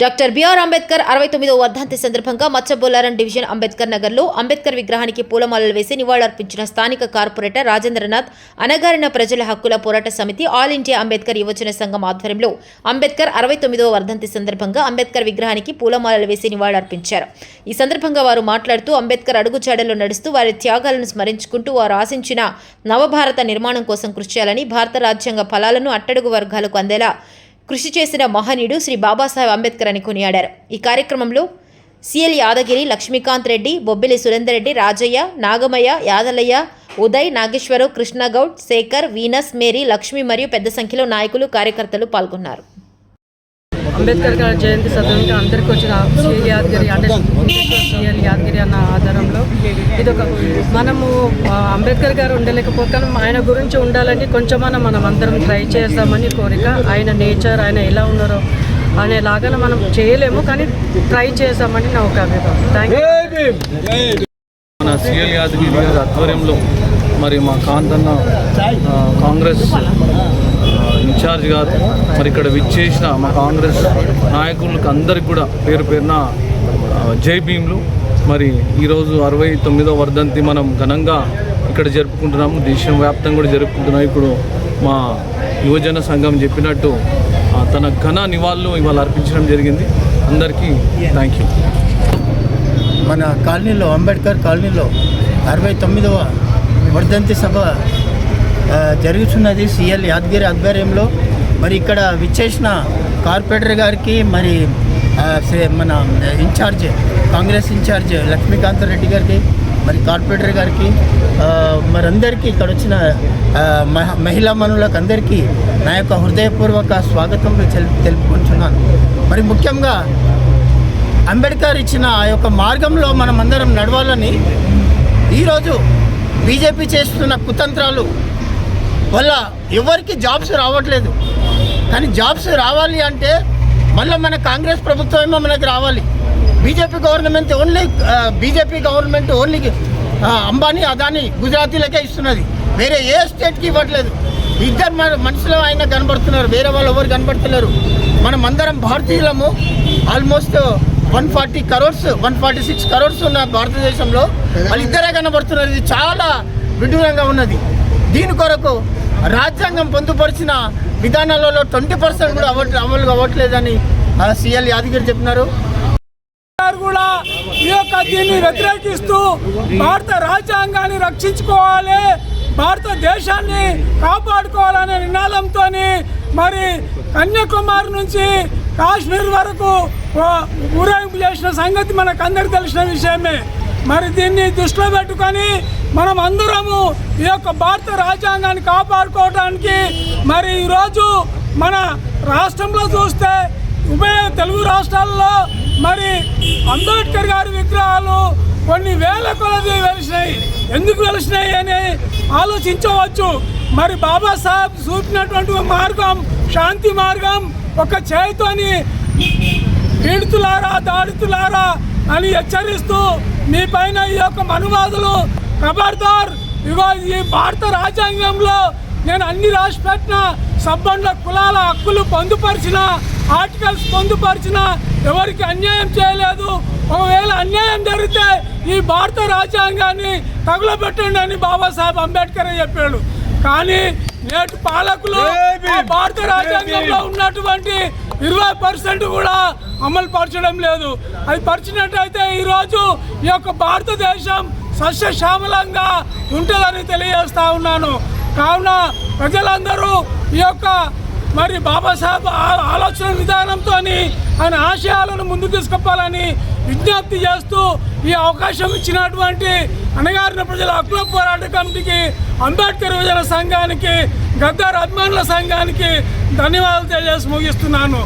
Doctor BR Ambedkar అరవై తొమ్మిదో వర్ధంతి సందర్భంగా మచ్చబోలారం డివిజన్ అంబేద్కర్ నగర్లో అంబేద్కర్ విగ్రహానికి పూలమాలలు వేసి నివాళులర్పించిన స్థానిక కార్పొరేటర్ రాజేంద్రనాథ్ అనగారిన ప్రజల హక్కుల పోరాట సమితి ఆల్ ఇండియా అంబేద్కర్ యువజన సంఘం ఆధ్వర్యంలో అంబేద్కర్ అరవై తొమ్మిదవ వర్ధంతి సందర్భంగా అంబేద్కర్ విగ్రహానికి పూలమాలలు వేసి నివాళులర్పించారు. ఈ సందర్భంగా వారు మాట్లాడుతూ అంబేద్కర్ అడుగుజాడలో నడుస్తూ వారి త్యాగాలను స్మరించుకుంటూ వారు ఆశించిన నవభారత నిర్మాణం కోసం కృషి చేయాలని భారత రాజ్యాంగ ఫలాలను అట్టడుగు వర్గాలకు అందేలా కృషి చేసిన మహనీయుడు శ్రీ బాబాసాహెబ్ అంబేద్కర్ అని కొనియాడారు. ఈ కార్యక్రమంలో CL Yadagiri Lakshmikanth Reddy Bobbili Surender Reddy Rajaiah Nagamaiah Yadalaiah Uday Nageswararao Krishnagoud Shekar Venus Mary Lakshmi మరియు పెద్ద సంఖ్యలో నాయకులు కార్యకర్తలు పాల్గొన్నారు. అంబేద్కర్ గారి జయంతి సందర్భంగా అందరికీ వచ్చిన సీఎల్ యాదగిరి అంటే సిఎల్ యాదగిరి అన్న ఆధారంలో ఇది ఒక మనము అంబేద్కర్ గారు ఉండలేకపోతే ఆయన గురించి ఉండాలని కొంచెమన్నా మనం అందరం ట్రై చేద్దామని కోరిక. ఆయన నేచర్ ఆయన ఎలా ఉన్నారో అనేలాగా మనం చేయలేము కానీ ట్రై చేద్దామని నా ఒక అభిప్రాయం. థ్యాంక్ యూ మన సిఎల్ యాదగిరి గారి ఆధ్వర్యంలో మరి మా కాంతన్న కాంగ్రెస్ ఇన్ఛార్జ్ గారు మరి ఇక్కడ విచ్చేసిన మా కాంగ్రెస్ నాయకులకు అందరికి కూడా పేరు పేరున జై భీమ్లు. మరి ఈరోజు అరవై తొమ్మిదో వర్ధంతి మనం ఘనంగా ఇక్కడ జరుపుకుంటున్నాము. దేశం వ్యాప్తంగా కూడా జరుపుకుంటున్నాం ఇప్పుడు మా యువజన సంఘం చెప్పినట్టు తన ఘన నివాళులు ఇవాళ అర్పించడం జరిగింది. అందరికీ థ్యాంక్ యూ మన కాలనీలో అంబేద్కర్ కాలనీలో అరవై తొమ్మిదవ వర్ధంతి సభ జరుగుతున్నది సిఎల్ యాదగిరి ఆధ్వర్యంలో. మరి ఇక్కడ విచ్చేసిన కార్పొరేటర్ గారికి మరి సే- మన ఇన్ఛార్జ్ కాంగ్రెస్ ఇన్ఛార్జ్ లక్ష్మీకాంత్ రెడ్డి గారికి మరి కార్పొరేటర్ గారికి మరి అందరికీ ఇక్కడ వచ్చిన మహ- మహిళా మనులకు అందరికీ నా యొక్క హృదయపూర్వక స్వాగతం తెలుపుకుంటున్నాను. మరి ముఖ్యంగా అంబేద్కర్ ఇచ్చిన ఆ యొక్క మార్గంలో మనం అందరం నడవాలని ఈరోజు బీజేపీ చేస్తున్న కుతంత్రాలు వల్ల ఎవరికి జాబ్స్ రావట్లేదు. కానీ జాబ్స్ రావాలి అంటే మళ్ళీ మన కాంగ్రెస్ ప్రభుత్వమేమో మనకి రావాలి. BJP government only BJP government only Ambani Adani గుజరాతీలకే ఇస్తున్నది. వేరే ఏ స్టేట్కి ఇవ్వట్లేదు. ఇద్దరు మన మనుషులు ఆయన కనబడుతున్నారు. వేరే వాళ్ళు ఎవరు కనబడుతున్నారు మనం అందరం భారతీయులము. Almost one forty crores one forty six crores ఉన్న భారతదేశంలో వాళ్ళిద్దరే కనబడుతున్నారు. ఇది చాలా విడ్డూరంగా ఉన్నది. దీని కొరకు రాజ్యాంగం పొందుపరిచిన విధానాలలో ట్వంటీ పర్సెంట్ కూడా అవ్వ అమలు అవ్వట్లేదని సీఎల్ యాదగిరి చెప్పినారు. గారు కూడా ఈ యొక్క దీన్ని వ్యతిరేకిస్తూ భారత రాజ్యాంగాన్ని రక్షించుకోవాలి భారతదేశాన్ని కాపాడుకోవాలనే నినాదంతో మరి కన్యాకుమారి నుంచి కాశ్మీర్ వరకు ఊరేగింపు చేసిన సంగతి మనకు అందరికి తెలిసిన విషయమే. మరి దీన్ని దృష్టిలో పెట్టుకొని మనం అందరము ఈ యొక్క భారత రాజ్యాంగాన్ని కాపాడుకోవడానికి మరి ఈరోజు మన రాష్ట్రంలో చూస్తే ఉభయ తెలుగు రాష్ట్రాల్లో మరి అంబేద్కర్ గారి విగ్రహాలు కొన్ని వేల కొలది వెలిసినాయి. ఎందుకు వెలిసినాయి అని ఆలోచించవచ్చు. మరి బాబాసాహెబ్ చూపినటువంటి మార్గం శాంతి మార్గం ఒక చేతితోని పీడితులారా దాడితులారా అని హెచ్చరిస్తూ మీ పైన ఈ యొక్క మనువాదులు ఖబర్దార్ ఇగో ఈ భారత రాజ్యాంగంలో నేను అన్ని రాసి పెట్టిన సబ్బండ్ల కులాల హక్కులు పొందుపరిచిన ఆర్టికల్స్ పొందుపరిచిన ఎవరికి అన్యాయం చేయలేదు. ఒకవేళ అన్యాయం జరిగితే ఈ భారత రాజ్యాంగాన్ని తగులబెట్టండి అని బాబాసాహెబ్ అంబేద్కర్ చెప్పాడు. కానీ నేటి పాలకులు భారత రాజ్యాంగంలో ఉన్నటువంటి ఇరవై పర్సెంట్ కూడా అమలు పరచడం లేదు. అది పరిచినట్టయితే ఈరోజు ఈ యొక్క భారతదేశం సస్యశ్యామలంగా ఉంటుందని తెలియజేస్తా ఉన్నాను కావున ప్రజలందరూ ఈ యొక్క మరి బాబాసాహెబ్ ఆలోచన విధానంతో ఆయన ఆశయాలను ముందుకు తీసుకుపోవాలని విజ్ఞప్తి చేస్తూ ఈ అవకాశం ఇచ్చినటువంటి అణగారిన ప్రజల హక్కుల పోరాట కమిటీకి అంబేద్కర్ విభజన సంఘానికి గద్దర్ అభిమానుల సంఘానికి ధన్యవాదాలు తెలియజేసి ముగిస్తున్నాను.